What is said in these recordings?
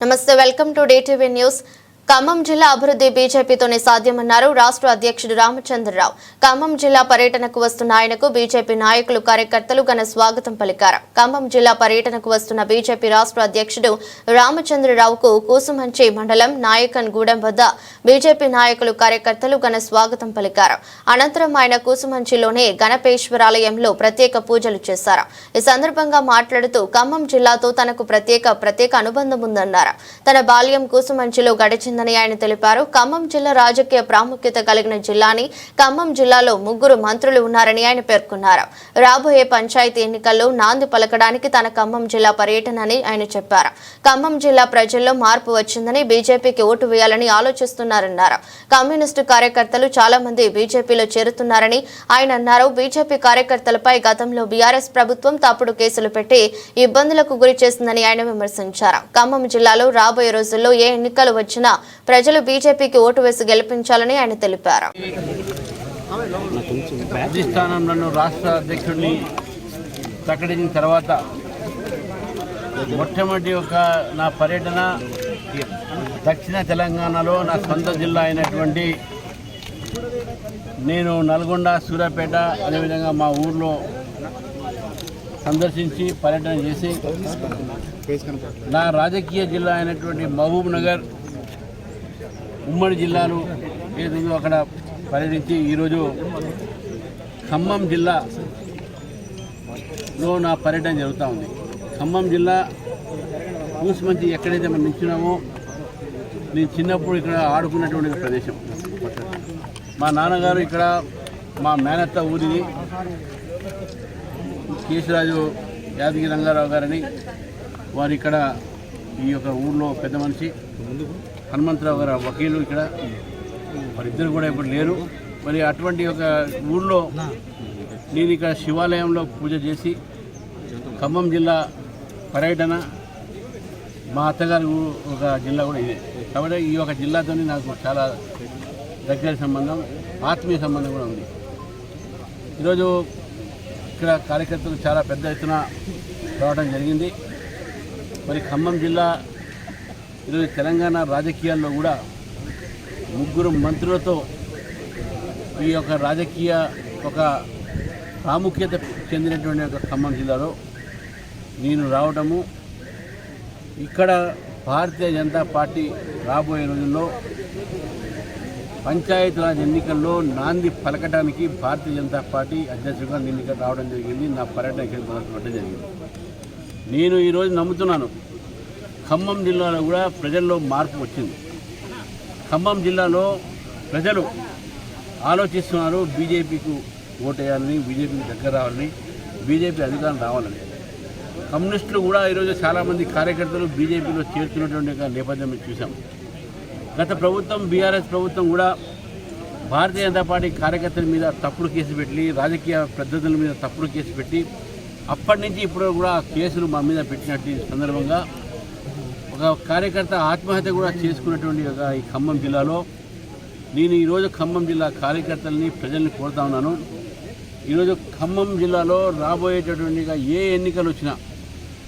నమస్తే welcome to డేటీవీ news Khammam జిల్లా అభివృద్ధి బీజేపీతోనే సాధ్యమన్నారు రాష్ట్ర అధ్యక్షుడు రామచంద్రరావు. ఖమ్మం జిల్లా పర్యటనకు వస్తున్న ఆయనకు బీజేపీ నాయకులు కార్యకర్తలు ఘన స్వాగతం పలికారు. ఖమ్మం జిల్లా పర్యటనకు వస్తున్న బీజేపీ రాష్ట్ర అధ్యక్షుడు రామచంద్రరావుకు కూసుమంచి మండలం నాయకన్ గూడెం వద్ద బీజేపీ నాయకులు కార్యకర్తలు ఘన స్వాగతం పలికారు. అనంతరం ఆయన కూసుమంచిలోనే గణపేశ్వరాలయంలో ప్రత్యేక పూజలు చేశారు. ఈ సందర్భంగా మాట్లాడుతూ ఖమ్మం జిల్లాతో తనకు ప్రత్యేక ప్రత్యేక అనుబంధం ఉందన్నారు. తన బాల్యం కూసుమంచిలో గడిచిందని ఆయన తెలిపారు. ఖమ్మం జిల్లా రాజకీయ ప్రాముఖ్యత కలిగిన జిల్లాని ఖమ్మం జిల్లాలో ముగ్గురు మంత్రులు ఉన్నారని ఆయన పేర్కొన్నారు. రాబోయే పంచాయతీ ఎన్నికల్లో నాంది పలకడానికి తన ఖమ్మం జిల్లా పర్యటనని ఆయన చెప్పారు. ఖమ్మం జిల్లా ప్రజల్లో మార్పు వచ్చిందని బీజేపీకి ఓటు వేయాలని ఆలోచిస్తున్నారన్నారు. కమ్యూనిస్టు కార్యకర్తలు చాలా మంది బీజేపీలో చేరుతున్నారని ఆయన అన్నారు. బీజేపీ కార్యకర్తలపై గతంలో బీఆర్ఎస్ ప్రభుత్వం తప్పుడు కేసులు పెట్టి ఇబ్బందులకు గురి చేసిందని ఆయన విమర్శించారు. ఖమ్మం జిల్లాలో రాబోయే రోజుల్లో ఏ ఎన్నికలు వచ్చినా ప్రజలు బీజేపీకి ఓటు వేసి గెలిపించాలని ఆయన తెలిపారు. అధిష్టానం రాష్ట్ర అధ్యక్షుడిని ప్రకటించిన తర్వాత మొట్టమొదటి ఒక నా పర్యటన దక్షిణ తెలంగాణలో నా సొంత జిల్లా అయినటువంటి నేను నల్గొండ సూర్యాపేట అదేవిధంగా మా ఊర్లో సందర్శించి పర్యటన చేసి నా రాజకీయ జిల్లా అయినటువంటి మహబూబ్ నగర్ ఉమ్మడి జిల్లాలు ఏదో అక్కడ పర్యటించి ఈరోజు ఖమ్మం జిల్లాలో నా పర్యటన జరుగుతూ ఉంది. ఖమ్మం జిల్లా మంచి ఎక్కడైతే మనం నిల్చున్నామో నేను చిన్నప్పుడు ఇక్కడ ఆడుకున్నటువంటి ప్రదేశం. మా నాన్నగారు ఇక్కడ మా మేనత్త ఊరిది కేశరాజు యాదగిరి రంగారావు గారని వారు ఇక్కడ ఈ యొక్క ఊళ్ళో పెద్ద మనిషి. హనుమంతరావు గారు వకీలు ఇక్కడ. వారిద్దరు కూడా ఇప్పుడు లేరు. మరి అటువంటి ఒక ఊళ్ళో నేను ఇక్కడ శివాలయంలో పూజ చేసి ఖమ్మం జిల్లా పర్యటన మా అత్తగారి ఒక జిల్లా కూడా ఇదే. కాబట్టి ఈ యొక్క జిల్లాతో నాకు చాలా దగ్గర సంబంధం ఆత్మీయ సంబంధం కూడా ఉంది. ఈరోజు ఇక్కడ కార్యకర్తలు చాలా పెద్ద ఎత్తున రావడం జరిగింది. మరి ఖమ్మం జిల్లా ఈరోజు తెలంగాణ రాజకీయాల్లో కూడా ముగ్గురు మంత్రులతో ఈ యొక్క రాజకీయ ఒక ప్రాముఖ్యత చెందినటువంటి ఒక ఖమ్మం జిల్లాలో నేను రావడము ఇక్కడ భారతీయ జనతా పార్టీ రాబోయే రోజుల్లో పంచాయతీరాజ్ ఎన్నికల్లో నాంది పలకడానికి భారతీయ జనతా పార్టీ అధ్యక్షుడిగా నేను ఇక్కడ రావడం జరిగింది. నా పర్యటన ఇక్కడ జరిగింది. నేను ఈరోజు నమ్ముతున్నాను. ఖమ్మం జిల్లాలో కూడా ప్రజల్లో మార్పు వచ్చింది. ఖమ్మం జిల్లాలో ప్రజలు ఆలోచిస్తున్నారు బీజేపీకి ఓటేయాలని బీజేపీకి దగ్గర రావాలని బీజేపీ అధికారం రావాలని. కమ్యూనిస్టులు కూడా ఈరోజు చాలామంది కార్యకర్తలు బీజేపీలో చేరుతున్నటువంటి నేపథ్యం చూసాం గత ప్రభుత్వం బీఆర్ఎస్ ప్రభుత్వం కూడా భారతీయ జనతా పార్టీ కార్యకర్తల మీద తప్పుడు కేసు పెట్టి రాజకీయ పద్ధతుల మీద తప్పుడు కేసు పెట్టి అప్పటి నుంచి ఇప్పుడు కూడా ఆ కేసులు మా మీద పెట్టినట్టు సందర్భంగా ఒక కార్యకర్త ఆత్మహత్య కూడా చేసుకున్నటువంటి ఒక ఈ ఖమ్మం జిల్లాలో. నేను ఈరోజు ఖమ్మం జిల్లా కార్యకర్తలని ప్రజల్ని కోరుతా ఉన్నాను. ఈరోజు ఖమ్మం జిల్లాలో రాబోయేటటువంటి ఏ ఎన్నికలు వచ్చినా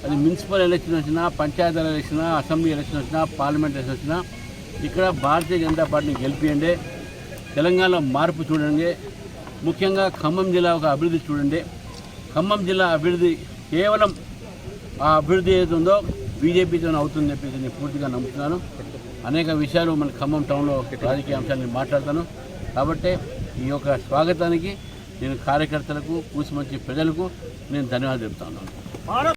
అది మున్సిపల్ ఎలక్షన్ వచ్చినా పంచాయతీ ఎలక్షన్ అసెంబ్లీ ఎలక్షన్ వచ్చినా పార్లమెంట్ ఎలక్షన్ వచ్చినా ఇక్కడ భారతీయ జనతా పార్టీని గెలిపియండి. తెలంగాణలో మార్పు చూడండి. ముఖ్యంగా ఖమ్మం జిల్లా ఒక అభివృద్ధి చూడండి. ఖమ్మం జిల్లా అభివృద్ధి కేవలం ఆ అభివృద్ధి ఏదైతే ఉందో బీజేపీతో అవుతుందని చెప్పేసి నేను పూర్తిగా నమ్ముతున్నాను. అనేక విషయాలు మన ఖమ్మం టౌన్లో రాజకీయ అంశాలు మాట్లాడతాను. కాబట్టి ఈ యొక్క స్వాగతానికి నేను కార్యకర్తలకు కూసుమంచి ప్రజలకు నేను ధన్యవాదాలు చెప్తాను.